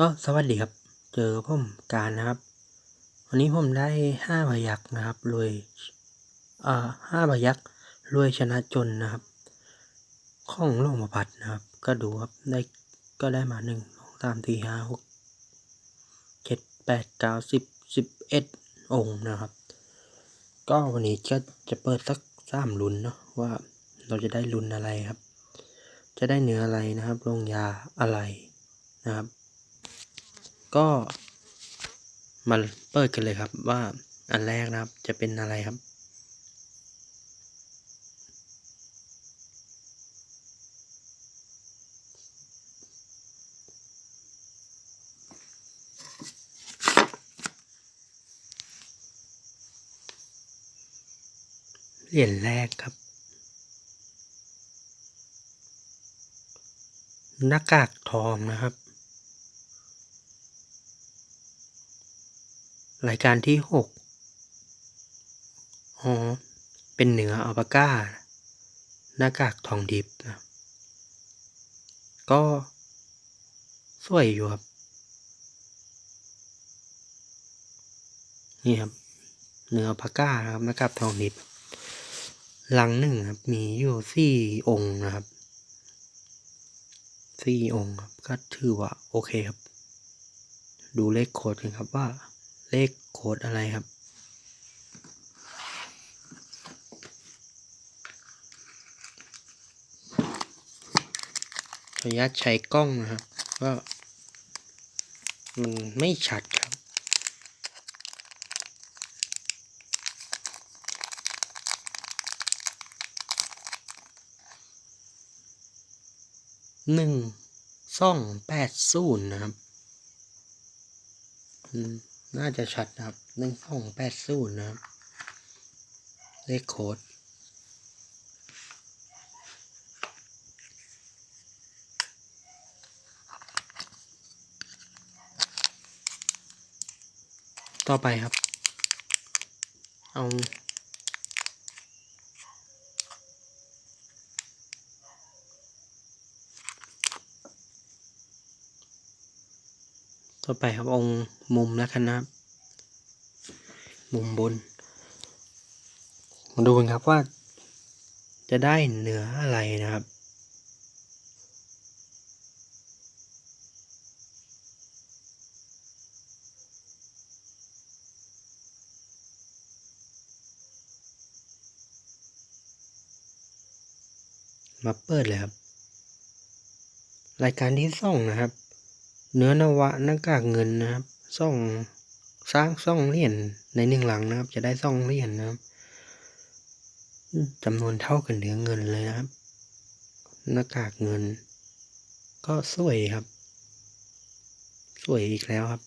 ก็สวัสดีครับ เจอผมการนะครับ วันนี้ผมได้ห้าพยักนะครับรวยอ่าห้าพยักรวยชนะจนนะครับของหลวงประพัดนะครับ ก็ดูครับได้ก็ได้มาหนึ่งสองสามสี่ห้าหกเจ็ดแปดเก้าสิบสิบเอ็ดองค์นะครับ ก็วันนี้ก็จะเปิดสักสามลุ้นเนาะว่าเราจะได้ลุ้นอะไรครับ จะได้เนื้ออะไรนะครับลงยาอะไรนะครับ ก็มาเปิดกันเลยครับว่าอันแรกนะครับจะเป็นอะไรครับ เหรียญแรกครับ หน้ากากทองนะครับ รายการที่หกอ๋อ เป็นเนื้ออัลปาก้า หน้ากากทองดิบนะ ก็สวยอยู่ครับ นี่ครับ เนื้ออัลปาก้านะครับหน้ากากทองดิบลังหนึ่งครับ มีอยู่สี่องค์นะครับสี่องค์ครับ ก็ถือว่าโอเคครับ ดูเลขโคดกันครับว่า เลขโค้ดอะไรครับ ขออนุญาตใช้กล้องนะครับ ก็มันไม่ชัดครับหนึ่งสองแปดศูนย์นะครับ อืม น่าจะชัดนะครับหนึ่งสองแปดศูนย์นะครับ เลขโค้ดต่อไปครับ เอา ต่อไปครับองค์มุมแล้วกันนะครับ มุมบน มาดูกันครับว่า จะได้เหนืออะไรนะครับมาเปิดเลยครับ รายการที่สองนะครับ เนื้อนวะหน้ากากเงินนะครับซ่องสร้างซ่องเหรียญในหนึ่งหลังนะครับ จะได้ซ่องเหรียญนะครับจำนวนเท่ากับเหนือเงินเลยนะครับ หน้ากากเงิน ก็สวยครับ สวยอีกแล้วครับ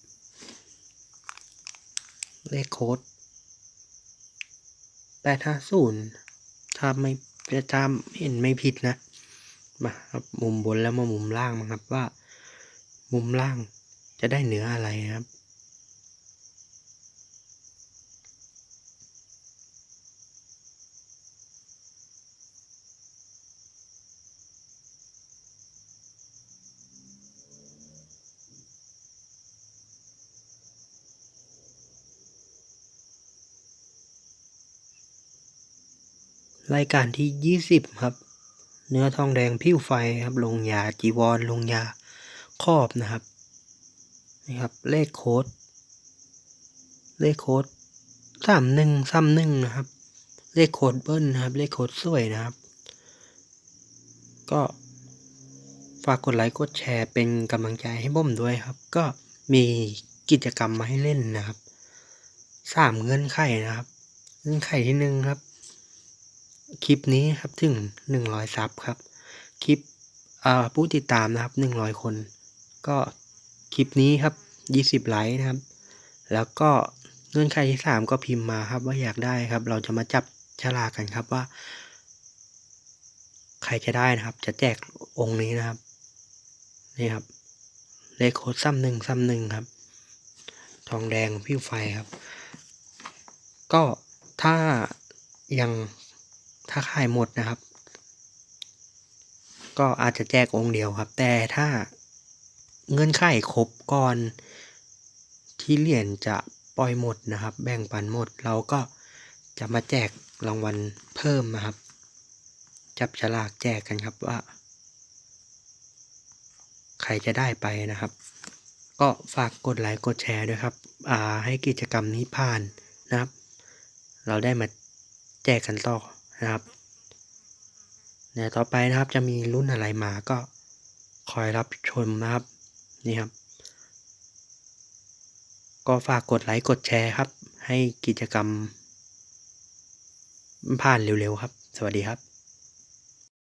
เลขโค้ดแปดห้าศูนย์ถ้าไม่จะจำเห็นไม่ผิดนะ มาครับมุมบนแล้วมามุมล่างมั้งครับว่า มุมล่างจะได้เนื้ออะไรครับ รายการที่ยี่สิบครับ เนื้อทองแดงผิวไฟครับ ลงยาจีวรลงยา ครอบนะครับนี่ครับ เลขโค้ด เลขโค้ดสามหนึ่งสามหนึ่งนะครับ เลขโค้ดเบิ้ลนะครับ เลขโค้ดสวยนะครับ ก็ฝากกดไลค์กดแชร์เป็นกำลังใจให้ผมด้วยครับ ก็มีกิจกรรมมาให้เล่นนะครับสามเงื่อนไขนะครับ เงื่อนไขที่หนึ่งครับ คลิปนี้ครับถึงหนึ่งร้อยซับครับ คลิปผู้ติดตามนะครับหนึ่งร้อยคน ก็คลิปนี้ครับยี่สิบไลค์นะครับ แล้วก็เงื่อนไขที่สามก็พิมพ์มาครับว่าอยากได้ครับ เราจะมาจับฉลากกันครับว่า ใครจะได้นะครับ จะแจกองค์นี้นะครับ นี่ครับ เลขโค้ดซ้ำหนึ่งซ้ำหนึ่งครับ ทองแดงผิวไฟครับ ก็ถ้ายังถ้าขายหมดนะครับ ก็อาจจะแจกองค์เดียวครับ แต่ถ้า เงื่อนไขครบก่อนที่เหรียญจะปล่อยหมดนะครับ แบ่งปันหมดเราก็จะมาแจกรางวัลเพิ่มนะครับ จับฉลากแจกกันครับว่า ใครจะได้ไปนะครับ ก็ฝากกดไลค์กดแชร์ด้วยครับอ่าให้กิจกรรมนี้ผ่านนะครับ เราได้มาแจกกันต่อนะครับเดี๋ยวต่อไปนะครับจะมีรุ่นอะไรมาก็คอยรับชมนะครับ นี่ครับ ก็ฝากกดไลค์กดแชร์ครับ ให้กิจกรรมผ่านเร็วๆครับ สวัสดีครับ